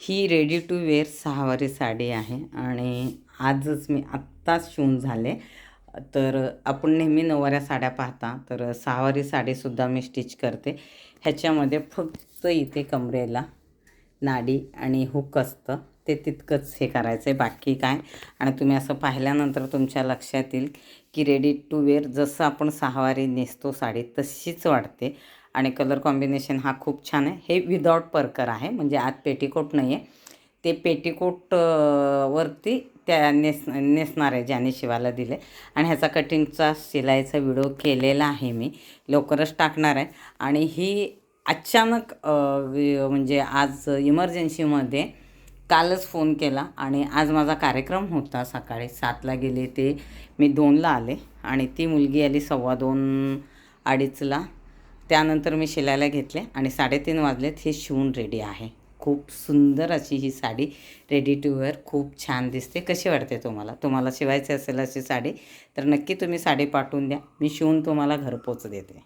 He ready to wear सहावारी साडी आहे आणि आजच मी आत्ताच शिवून झाले. तर आपण नेहमी नऊवाऱ्या साड्या पाहता तर सहावारी साडीसुद्धा मी स्टिच करते. ह्याच्यामध्ये फक्त इथे कमरेला नाडी आणि हुक असतं. ते तितकंच हे करायचं आहे बाकी काय? आणि तुम्ही असं पाहिल्यानंतर तुमच्या लक्षात येईल की रेडी टू वेअर जसं आपण सहावारी नेसतो साडी तशीच वाटते आणि कलर कॉम्बिनेशन हा खूप छान आहे. हे विदाऊट परकर आहे म्हणजे आत पेटीकोट नाही आहे ते पेटीकोट वरती त्या नेस नेसणार आहे ज्याने शिवायला दिले आणि ह्याचा कटिंगचा शिलाईचा व्हिडिओ केलेला आहे मी. लवकरच टाकणार आहे. आणि ही अचानक वि- म्हणजे आज इमर्जन्सीमध्ये कालच फोन केला आणि आज माझा कार्यक्रम होता सकाळी सातला गेले ते मी दोनला आले आणि ती मुलगी आली सव्वा दोन अडीचला. त्यानंतर मी शिलायला घेतले आणि साडेतीन वाजलेत हे शिवून रेडी आहे. खूप सुंदर अशी ही साडी रेडी टू वेअर खूप छान दिसते. कशी वाटते तुम्हाला? तुम्हाला शिवायची असेल अशी साडी तर नक्की तुम्ही साडी पाठवून द्या. मी शिवून तुम्हाला घरपोच देते.